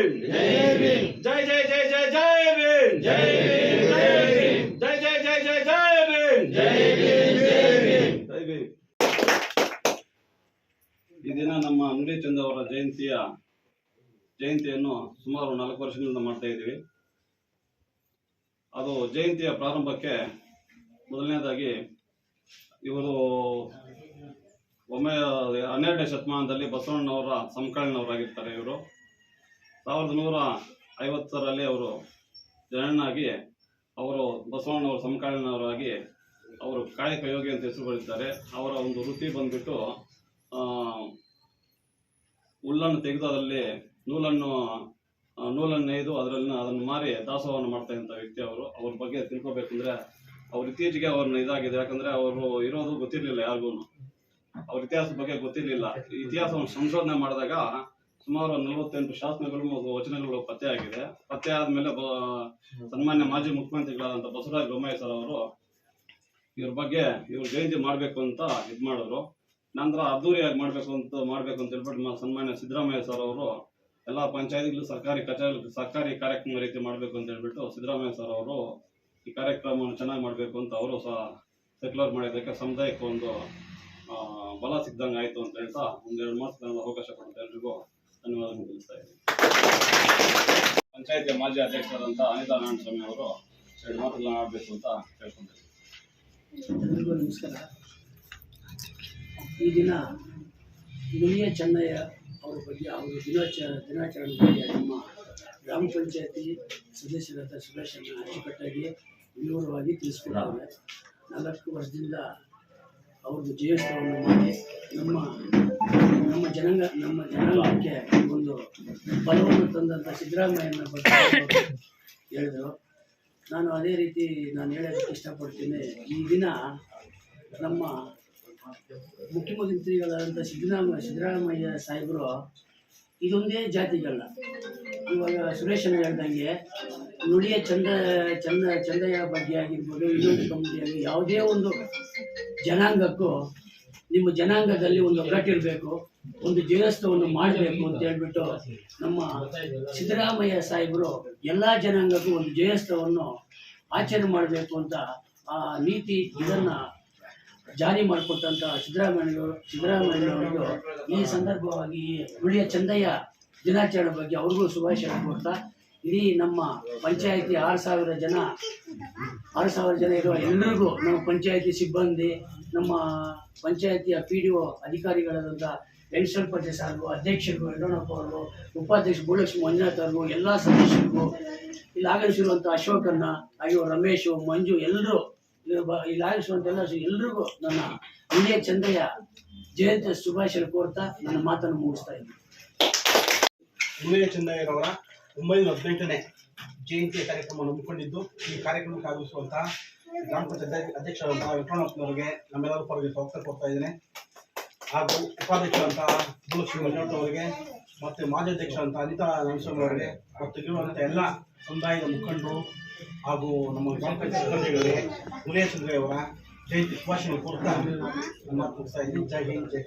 ಜೈ ಜೈ ಜೈ ಭೀಮ್ ಜೈ ಭೀಮ್ ಜೈ ಭೀಮ್ ಈ ದಿನ ನಮ್ಮ ಅಂಗಡಿ ಚಂದ ಅವರ ಜಯಂತಿಯ ಜಯಂತಿಯನ್ನು ಸುಮಾರು ನಾಲ್ಕು ವರ್ಷಗಳಿಂದ ಮಾಡ್ತಾ ಇದ್ದೀವಿ ಅದು ಜಯಂತಿಯ ಪ್ರಾರಂಭಕ್ಕೆ ಮೊದಲನೇದಾಗಿ ಇವರು ಒಮ್ಮೆ ಹನ್ನೆರಡನೇ ಶತಮಾನದಲ್ಲಿ ಬಸವಣ್ಣನವರ ಸಮಕಾಲೀನವರಾಗಿರ್ತಾರೆ ಇವರು ಸಾವಿರದ ನೂರ ಐವತ್ತರಲ್ಲಿ ಅವರು ಜನನಾಗಿ ಅವರು ಬಸವಣ್ಣನವರ ಸಮಕಾಲೀನವರಾಗಿ ಅವರು ಕಾಯಕ ಯೋಗಿ ಅಂತ ಹೆಸರು ಬರೀತಾರೆ ಅವರ ಒಂದು ವೃತ್ತಿ ಬಂದ್ಬಿಟ್ಟು ಹುಲ್ಲನ್ನು ತೆಗೆದು ಅದರಲ್ಲಿ ನೂಲನ್ನು ನೂಲನ್ನು ನೇಯ್ದು ಅದರಲ್ಲಿ ಅದನ್ನು ಮಾರಿ ದಾಸೋಹವನ್ನು ಮಾಡ್ತಾ ಇದ್ದ ವ್ಯಕ್ತಿ ಅವರು. ಅವ್ರ ಬಗ್ಗೆ ತಿಳ್ಕೊಬೇಕಂದ್ರೆ ಅವ್ರ ಇತ್ತೀಚೆಗೆ ಅವ್ರನ್ನ ಇದಾಗಿದೆ. ಯಾಕಂದ್ರೆ ಅವರು ಇರೋದು ಗೊತ್ತಿರಲಿಲ್ಲ ಯಾರಿಗೂ ಅವ್ರ ಇತಿಹಾಸದ ಬಗ್ಗೆ ಗೊತ್ತಿರಲಿಲ್ಲ. ಇತಿಹಾಸವನ್ನು ಸಂಶೋಧನೆ ಮಾಡಿದಾಗ ಸುಮಾರು ನಲವತ್ತೆಂಟು ಶಾಸನಗಳು ಮತ್ತು ವಚನಗಳು ಪತ್ತೆ ಆಗಿದೆ. ಪತ್ತೆ ಆದ್ಮೇಲೆ ಸನ್ಮಾನ್ಯ ಮಾಜಿ ಮುಖ್ಯಮಂತ್ರಿಗಳಾದಂಥ ಬಸವರಾಜ ಬೊಮ್ಮಾಯಿ ಸರ್ ಅವರು ಇವ್ರ ಬಗ್ಗೆ ಇವ್ರ ಜಯಂತಿ ಮಾಡಬೇಕು ಅಂತ ಇದು ಮಾಡಿದ್ರು ನಂತರ ಅದ್ದೂರಿಯಾಗಿ ಮಾಡಬೇಕು ಅಂತ ಮಾಡಬೇಕು ಅಂತ ಹೇಳ್ಬಿಟ್ಟು ಸನ್ಮಾನ್ಯ ಸಿದ್ದರಾಮಯ್ಯ ಸರ್ ಅವರು ಎಲ್ಲ ಪಂಚಾಯತ್ಗಳು ಸರ್ಕಾರಿ ಕಚೇರಿ, ಸರ್ಕಾರಿ ಕಾರ್ಯಕ್ರಮ ರೀತಿ ಮಾಡಬೇಕು ಅಂತ ಹೇಳ್ಬಿಟ್ಟು ಸಿದ್ದರಾಮಯ್ಯ ಸರ್ ಅವರು ಈ ಕಾರ್ಯಕ್ರಮವನ್ನು ಚೆನ್ನಾಗಿ ಮಾಡಬೇಕು ಅಂತ ಅವರು ಸಹ ಸೆಕ್ಯುಲರ್ ಮಾಡಿದ್ದಕ್ಕೆ ಸಮುದಾಯಕ್ಕೆ ಒಂದು ಬಲ ಸಿಕ್ದಂಗೆ ಆಯಿತು ಅಂತ ಹೇಳ್ತಾ ಒಂದೆರಡು ಮಾತು ಅವಕಾಶ ಕೊಡುತ್ತೆ ಎಲ್ರಿಗೂ. ಧನ್ಯವಾದ ತಿಳಿಸ್ತಾ ಇದ್ದೀನಿ. ಪಂಚಾಯತಿಯ ಮಾಜಿ ಅಧ್ಯಕ್ಷರಾದಂಥ ಅನಿತಾ ನಾರಾಯಣ ಸ್ವಾಮಿ ಅವರು ಎರಡು ಮಾತುಗಳನ್ನ ಆಡಬೇಕು ಅಂತ ಕೇಳ್ಕೊಂಡಿದ್ದೀನಿ ನಮಸ್ಕಾರ. ಈ ದಿನ ಮುನಿಯ ಚೆನ್ನಯ್ಯ ಅವರ ಬಗ್ಗೆ, ಅವರ ದಿನಾಚ, ದಿನಾಚರಣೆ ಬಗ್ಗೆ ನಮ್ಮ ಗ್ರಾಮ ಪಂಚಾಯತಿ ಸದಸ್ಯರಾದ ಸುರೇಶನ್ನ ಅಚ್ಚುಕಟ್ಟಾಗಿ ವಿವರವಾಗಿ ತಿಳಿಸ್ಕೊಡ್ತಾರೆ. ನಾಲ್ಕು ವರ್ಷದಿಂದ ಅವ್ರದ್ದು ಜಯೋತ್ಸವವನ್ನು ಮಾಡಿ ನಮ್ಮ ನಮ್ಮ ಜನಾಂಗ, ನಮ್ಮ ಜನಾಂಗಕ್ಕೆ ಒಂದು ಬಲವನ್ನು ತಂದಂಥ ಸಿದ್ದರಾಮಯ್ಯನ ಬಗ್ಗೆ ಹೇಳಿದರು. ನಾನು ಅದೇ ರೀತಿ ನಾನು ಹೇಳೋದಕ್ಕೆ ಇಷ್ಟಪಡ್ತೀನಿ. ಈ ದಿನ ನಮ್ಮ ಮುಖ್ಯಮಂತ್ರಿಗಳಾದಂಥ ಸಿದ್ದರಾಮಯ್ಯ ಸಿದ್ದರಾಮಯ್ಯ ಸಾಹೇಬರು ಇದೊಂದೇ ಜಾತಿಗಳಲ್ಲ ಇವಾಗ ಸುರೇಶನ ಹೇಳ್ದಂಗೆ ನುಡಿಯ ಚಂದ ಚಂದ ಚಂದಯ್ಯ ಬಗ್ಗೆ ಆಗಿರ್ಬೋದು ಇನ್ನೊಂದು ಕಂಪ್ನಿಯಾಗಿ ಯಾವುದೇ ಒಂದು ಜನಾಂಗಕ್ಕೂ ನಿಮ್ಮ ಜನಾಂಗದಲ್ಲಿ ಒಂದು ಒಗ್ಗಟ್ಟಿರಬೇಕು ಒಂದು ಜೀವನೋತ್ಸವವನ್ನು ಮಾಡಬೇಕು ಅಂತ ಹೇಳ್ಬಿಟ್ಟು ನಮ್ಮ ಸಿದ್ದರಾಮಯ್ಯ ಸಾಹೇಬರು ಎಲ್ಲ ಜನಾಂಗಕ್ಕೂ ಒಂದು ಜಯೋತ್ಸವವನ್ನು ಆಚರಣೆ ಮಾಡಬೇಕು ಅಂತ ಆ ನೀತಿ ಇದನ್ನ ಜಾರಿ ಮಾಡಿಕೊಟ್ಟಂತ ಸಿದ್ದರಾಮಯ್ಯವರು ಸಿದ್ದರಾಮಯ್ಯನವರಿಗೂ ಈ ಸಂದರ್ಭವಾಗಿ ಉಳಿಯ ಚಂದಯ್ಯ ದಿನಾಚರಣೆ ಬಗ್ಗೆ ಅವ್ರಿಗೂ ಶುಭಾಶಯ ಕೊಡ್ತಾ ಇಡೀ ನಮ್ಮ ಪಂಚಾಯಿತಿ ಆರು ಸಾವಿರ ಜನ, ಆರು ಸಾವಿರ ಜನ ಇರುವ ಎಲ್ಲರಿಗೂ ನಮ್ಮ ಪಂಚಾಯಿತಿ ಸಿಬ್ಬಂದಿ, ನಮ್ಮ ಪಂಚಾಯಿತಿಯ ಪಿ ಡಿ ಒ ಅಧಿಕಾರಿಗಳಾದಂಥ ವೆಂಕಟೇಶ್ವರ ಸಾರ್ಗೂ, ಅಧ್ಯಕ್ಷರು, ಯಡಿಯೂರಪ್ಪ ಅವರು ಉಪಾಧ್ಯಕ್ಷ ಭೂಲಕ್ಷ್ಮಿ, ಮಂಜುನಾಥ್ ಅವ್ರಿಗೂ ಎಲ್ಲ ಸದಸ್ಯರಿಗೂ ಇಲ್ಲಿ ಆಗಮಿಸಿರುವಂಥ ಅಶೋಕನ್ನ ಅಯ್ಯೋ, ರಮೇಶ್, ಮಂಜು ಎಲ್ಲರೂ ಇಲ್ಲಿ ಆಗಮಿಸುವಂಥ ಎಲ್ಲ ಎಲ್ರಿಗೂ ನನ್ನ ವಿಜಯ ಚಂದಯ್ಯ, ಜಯಂತಿ ಶುಭಾಶಯ ಕೋರ್ತಾ ನನ್ನ ಮಾತನ್ನು ಮುಗಿಸ್ತಾ ಇದ್ದೀನಿ. ವಿಜಯ ಚಂದಯ್ಯರವರ ಒಂಬೈನೂರ ಹದಿನೆಂಟನೇ ಜಯಂತಿ ಕಾರ್ಯಕ್ರಮವನ್ನು ಹಮ್ಮಿಕೊಂಡಿದ್ದು, ಈ ಕಾರ್ಯಕ್ರಮಕ್ಕೆ ಆಗಮಿಸುವಂತಹ ಗ್ರಾಮ ಪಂಚಾಯತ್ ಅಧ್ಯಕ್ಷರಾದಂತಹ ವೆಂಕಟರಮಣಪ್ಪನವರಿಗೆ ನಮ್ಮೆಲ್ಲರೂ ಪರವಾಗಿ ಸ್ವಾಗತ ಕೊಡ್ತಾ ಇದ್ದೇನೆ. ಹಾಗೂ ಉಪಾಧ್ಯಕ್ಷರಂತಹ ಭೂಲಕ್ಷ್ಮಿ ಮಂಜುನಾಥ್ ಮತ್ತು ಮಾಜಿ ಅಧ್ಯಕ್ಷರಂತಹ ಅನಿತಾ ಅವರಿಗೆ, ಮತ್ತು ಇರುವಂಥ ಎಲ್ಲ ಸಮುದಾಯದ ಮುಖಂಡರು ಹಾಗೂ ನಮ್ಮ ಗ್ರಾಮ ಪಂಚಾಯತ್ ಸಿಬ್ಬಂದಿಗಳಿಗೆ ಮುನಿಯ ಅವರ ಜಯಂತಿ ಶುಭಾಶಯ ಕೋರ್ತಾ ನನ್ನ ಮುಗಿಸ್ತಾ ಇದ್ದೀನಿ. ಜೈ ಹಿಂದ್, ಜೈ.